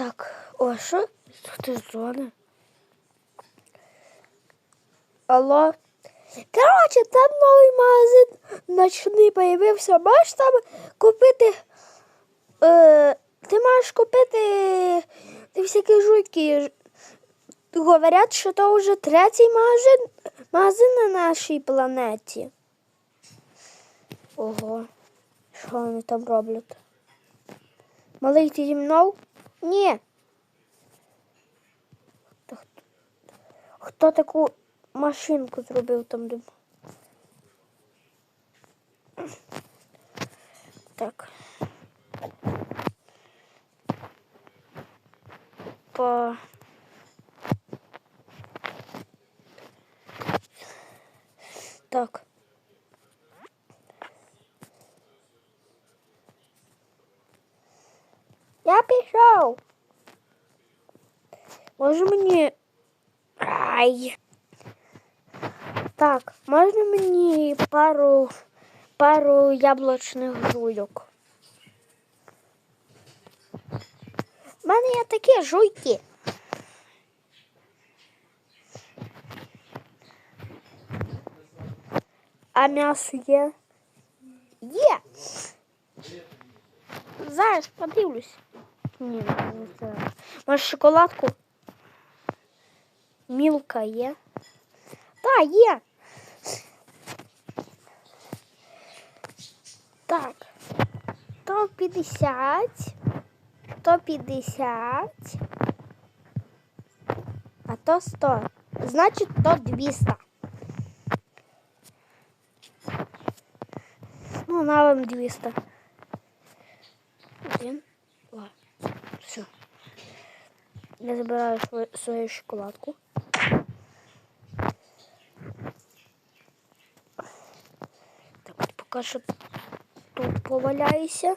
Так, о, що? Хтось дзвонить? Алло? Коротше, там новий магазин ночний появився. Можеш там купити. Е, ти можеш купити всякі жуйки. Говорять, що то вже третій магазин, магазин на нашій планеті. Ого, що вони там роблять? Малий ти зі мною? Ні. Та хто, хто таку машинку зробив там? де- Так. По... Так. Може мені. Ай. Так, можна мені пару пару яблучних жуйок? У мене є такі жуйки. А м'ясо є? Є. Зараз подивлюсь. Ні, не це. Може шоколадку? Мілка є? Так, є. Так. То 50. То 50. А то 100. Значить, то 200. Ну, на вам 200. Один, два. Все. Я забираю свою, свою шоколадку. Поки що тут поваляюся.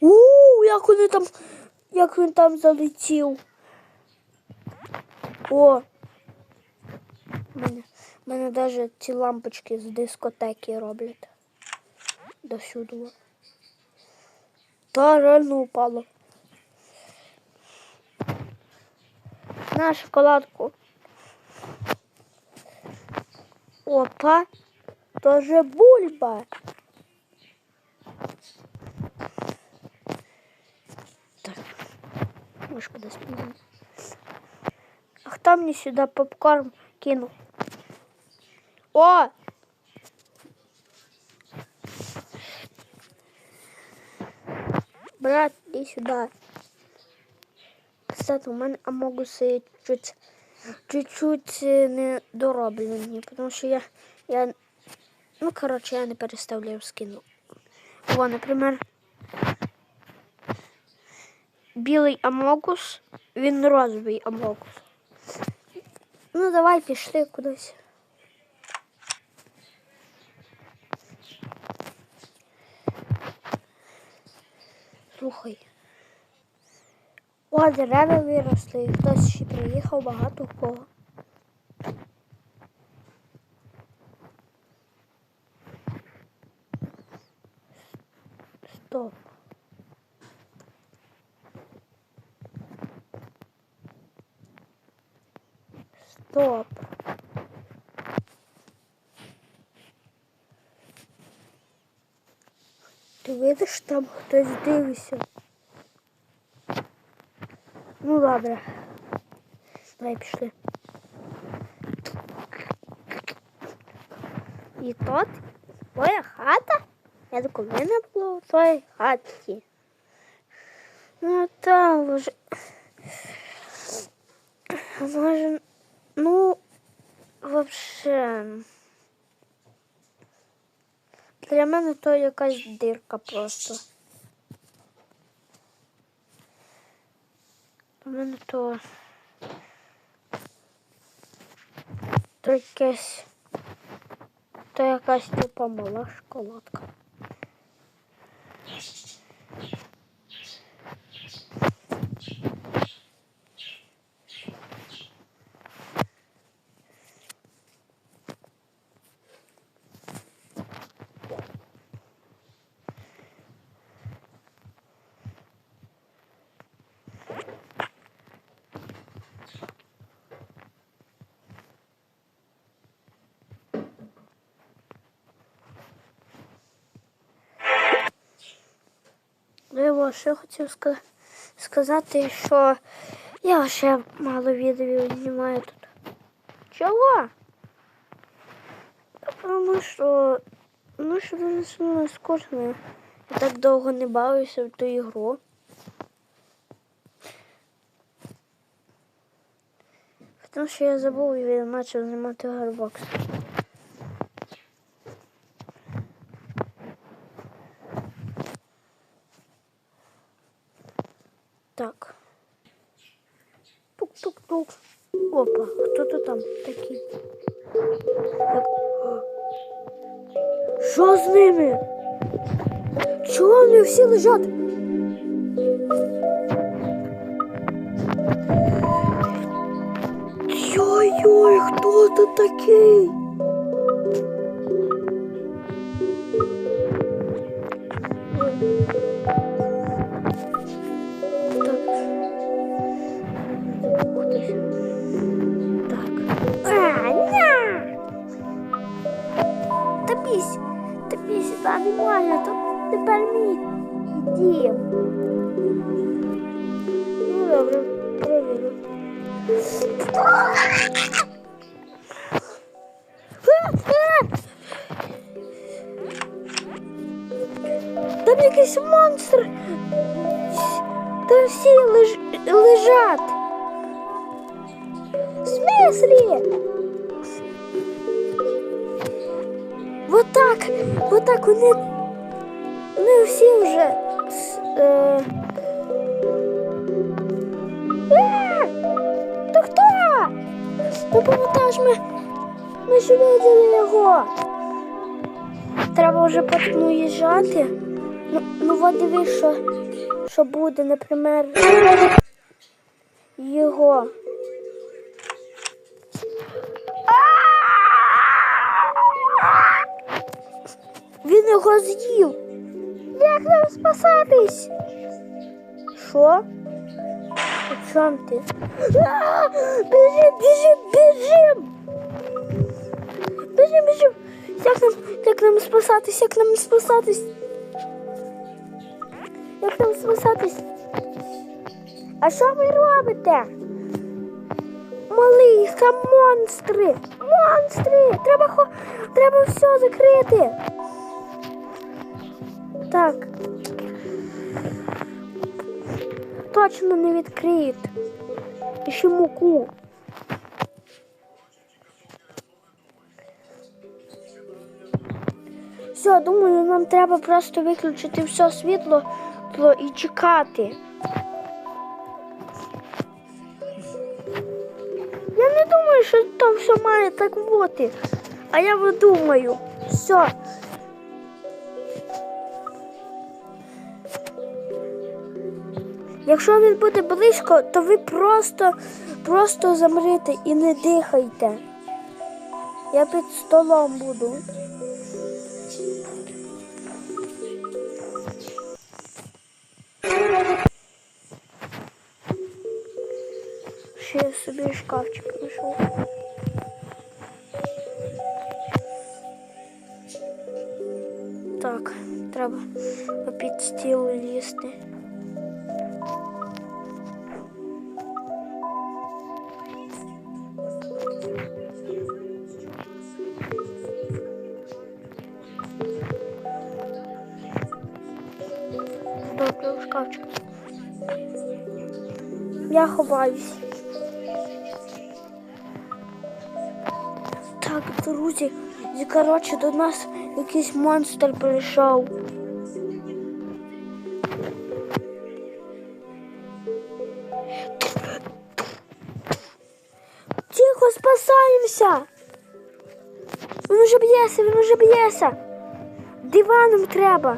У, як вони там, як він там залетів. О! Мене, мене навіть ці лампочки з дискотеки роблять. До сюди. Та реально упало. На шоколадку. Опа. Тоже бульба. Так. Мышка десь піде. А хто мені сюди попкорн кинув? О! Брат, іди сюди. Кстати, у мене амогуси чуть чуть-чуть е, не дороблені, тому що я, я ну, коротше, я не переставляю скину. О, наприклад, білий амогус, він розовий амогус. Ну, давай пішли кудись. Слухай. О, дерева виросли, і хтось ще приїхав багато кого. Стоп. Стоп. Ти видиш, там хтось дивиться. Ну добре. Давай пішли. І тут твоя хата? Я такого не було в твоїй хаті. Ну там вже. Може, ну, вообще. Для мене то якась дирка просто. Мене то. То якесь. То якась типа мала шоколадка. О, ще хотів сказати, що я ще мало відео знімаю тут. Чого? Тому що, ну що дуже сильно скучно. Я так довго не бавився в ту ігру. Тому що я забув і він почав знімати гарбокс. Так. Тук-тук-тук. Опа, хто то там такий? Так. Що з ними? Чого вони всі лежать? Йой-йой, хто це такий? топись, да, не можна, то тепер мій дім. Ну добре, перевірю. Там якийсь монстр. Там всі леж... лежать. В смысле? Вот так, вот так вони, вони всі вже. Е... Е! То хто? Ну ми, ми ж виділи його. Треба вже потім уїжджати. Ну, ну от дивись, що, що буде, наприклад, його. Його з'їв. Як нам спасатись? Що? О чому ти? Біжим, біжим, біжим! Біжим, біжим! Як нам, як нам спасатись, як нам спасатись? Як нам спасатись? А що ви робите? Малий, там монстри! Монстри! Треба треба все закрити. Так. Точно не відкриють. І ще муку. Все, думаю, нам треба просто виключити все світло і чекати. Я не думаю, що там все має так бути. А я видумаю. Все. Якщо він буде близько, то ви просто, просто замрите і не дихайте. Я під столом буду. Ще я собі шкафчик знайшов. Так, треба під стіл лізти. ховаюсь. Так, друзі, і, коротше, до нас якийсь монстр прийшов. Тихо, спасаємося. Він уже б'ється, він уже б'ється. Диваном треба.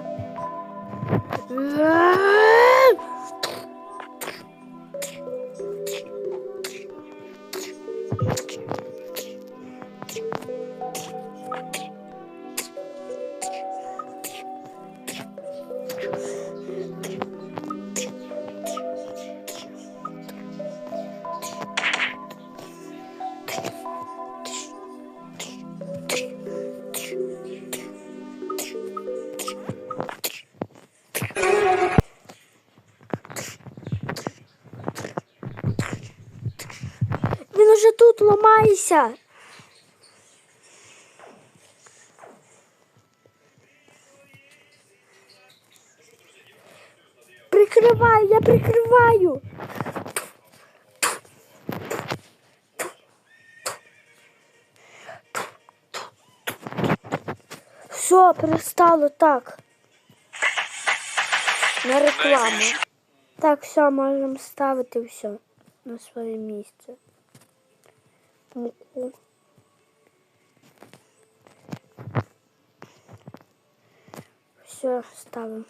Зламайся. Прикриваю, я прикриваю. Все, перестало так. На рекламу. Так, все, можемо ставити все на своє місце. Все, ставимо.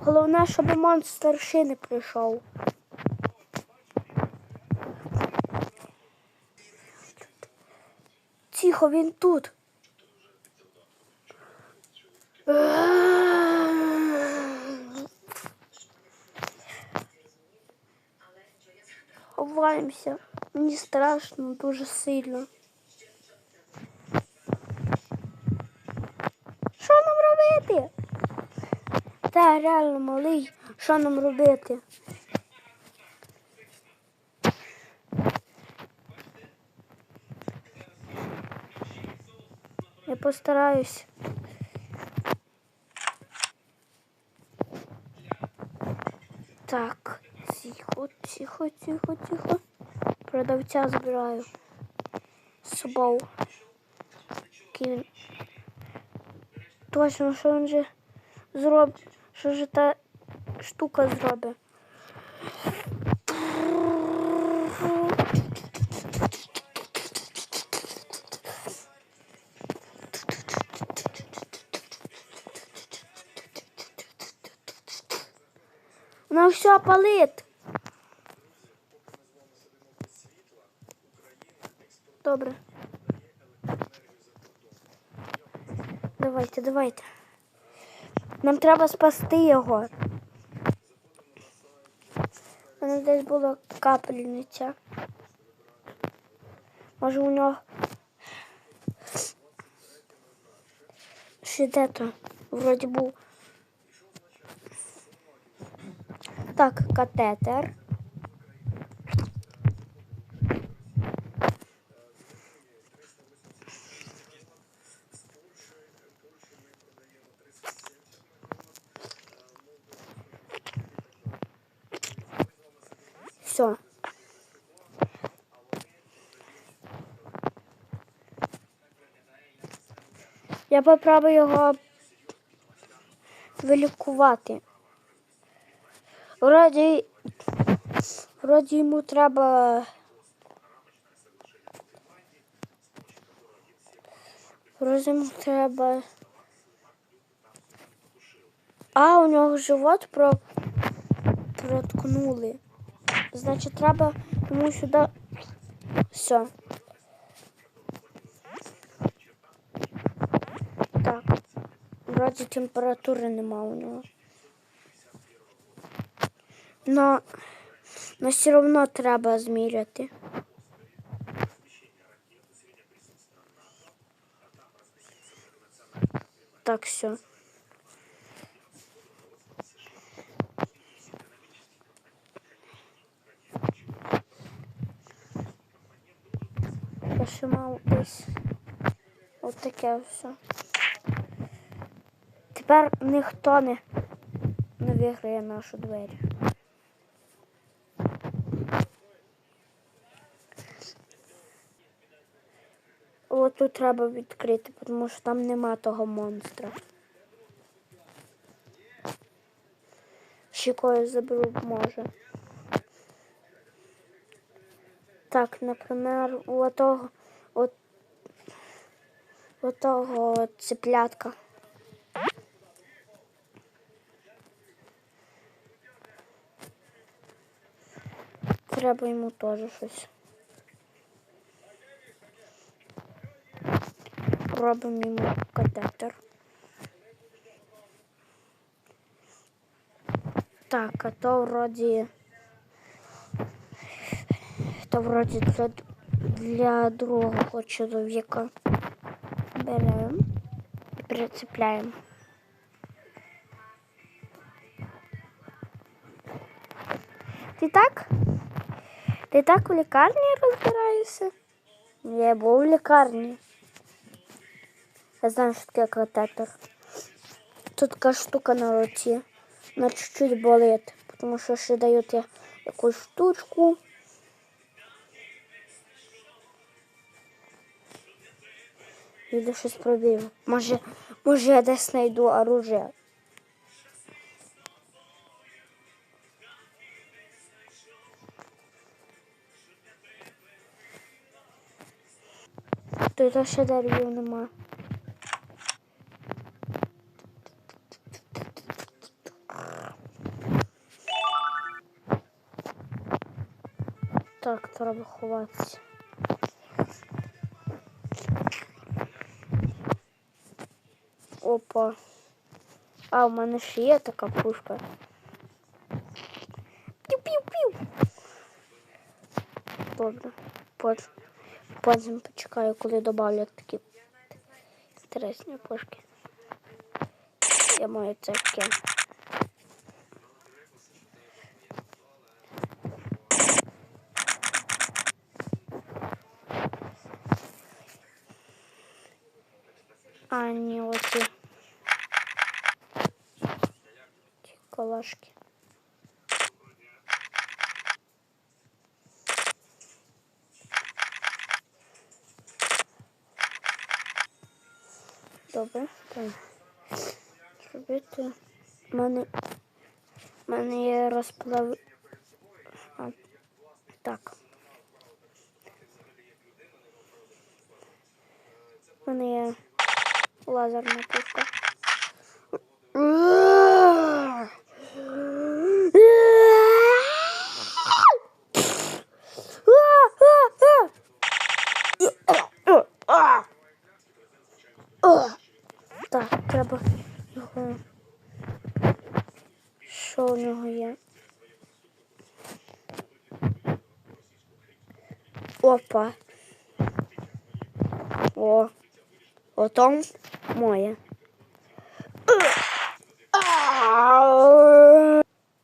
Головне, щоб монстр ще прийшов. Тихо, він тут. Ховаємося. Мені страшно дуже сильно. Що нам робити? Та реально малий, що нам робити? Я постараюсь. Так, тихо, тихо, тихо, тихо. Продавця збираю. Який він- Точно, що він же зробить, що ж та штука зробить. Вона все палить. Добре. Давайте, давайте. Нам треба спасти його. У мене десь була капельниця. Може у нього ще де то вроді був. Так, катетер. Все. Я попробую його вилікувати. Вроді, вроді йому треба. Вроді йому треба. А, у нього живот про... проткнули. Значить, треба йому сюди. Все. Так. Вроді температури нема у нього. Но, но все одно треба зміряти. Так, все. Я ще мав десь от таке все. Тепер ніхто не, не виграє нашу двері. От тут треба відкрити, тому що там нема того монстра. Ще когось заберу може. Так, наприклад, у отого, от, отого цеплятка. Треба йому теж щось. Робимо йому катетер. Так, а то вроді. То вроді для, для другого чоловіка. берем прицепляем. Ты так? Ты так в лекарне разбираешься? Я был в лекарне. Я знаю, что такое кататор. Тут такая штука на руке. Она чуть-чуть болит, потому что еще дает я такую штучку. Іду щось пробію. Може, може я десь знайду оружие. Тут ще деревів нема. Так, треба ховатися. Опа. А, у мене ще є така пушка. Пів-пів-пів. Добре. Потім, потім почекаю, коли добавлять такі інтересні пушки. Я маю це таке. А, ні, оці. Ці. Добре, так. Зробити. Мене, мене є розплав. А, так. У мене є лазерна пушка. Так, треба його. Що у нього є? Опа. О. Потом моє.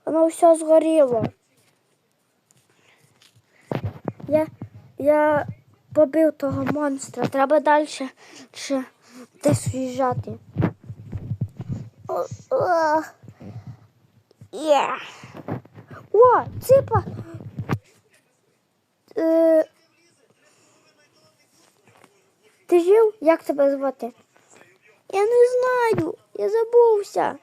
Воно все згоріло. Я, я побив того монстра. Треба далі ще десь. Є. О, ципа. Е, ти жив? Як тебе звати? Я не знаю, я забувся.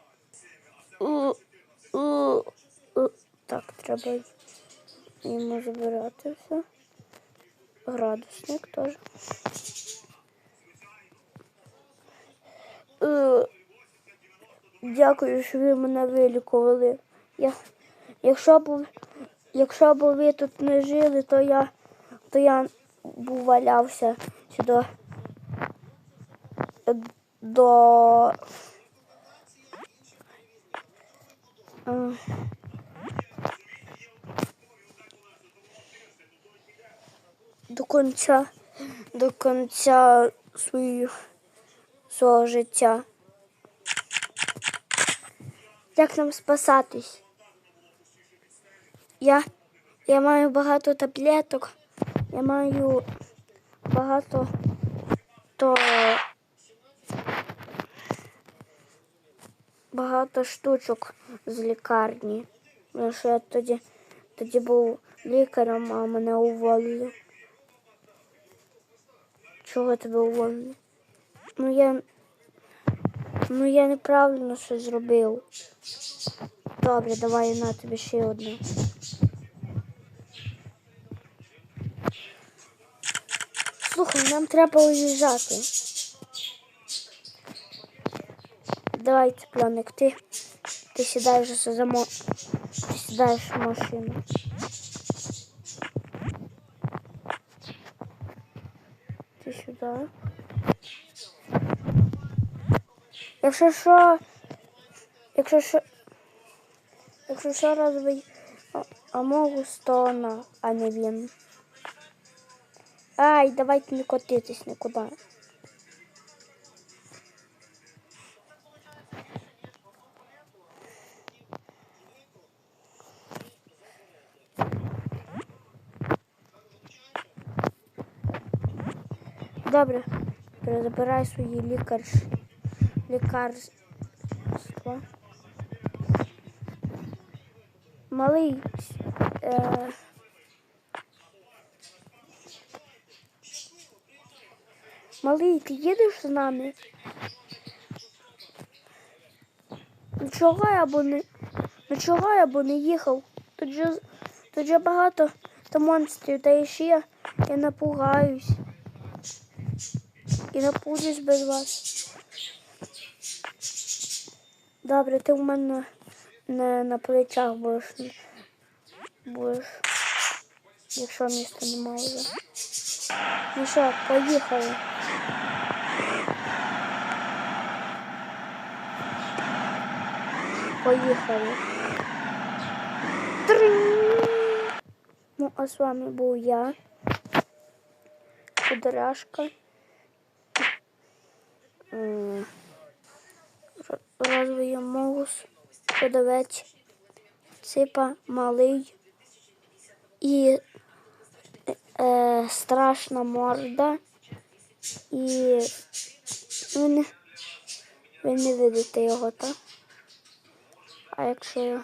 Так, треба йому забирати все. Градусник теж. Е, Дякую, що ви мене вилікували. Я, якщо б, якщо б ви тут не жили, то я, то я був валявся сюди до е, до кінця до кінця свого життя. Як нам спасатись? Я, я маю багато таблеток, я маю багато то багато штучок з лікарні. Тому що я тоді, тоді був лікарем, а мене уволили. Чого тебе уволили? Ну я. Ну я неправильно щось зробив. Добре, давай на тобі ще одне. Слухай, нам треба уїжджати. Давай, цыпленок, ти, ти сідаєш за мо... Ти сідаєш в машину. Ти сюди. Якщо що, якщо що, якщо що розбий Амогус, то вона, а не він. Ай, давайте не котитись нікуди. Добре. Забирай свої лікарш... лікарства. Малий. Е... Малий, ти їдеш з нами? Ну чого я б не. Ну чого я б не їхав? Тут же, тут же багато монстрів, та ще я напугаюсь. І напудусь без вас. Добре, ти в мене не на плечах будеш. Будеш. Якщо міста немає вже. Ну що, поїхали. Поїхали. Ну, а з вами був я, Кудряшка. М, Р- Розвій могус, подавець, ципа, малий і е, страшна морда. І ви не, ви не видите його, так? А якщо.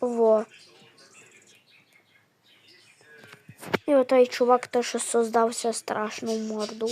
Во. І отой чувак, то, що создався страшну морду.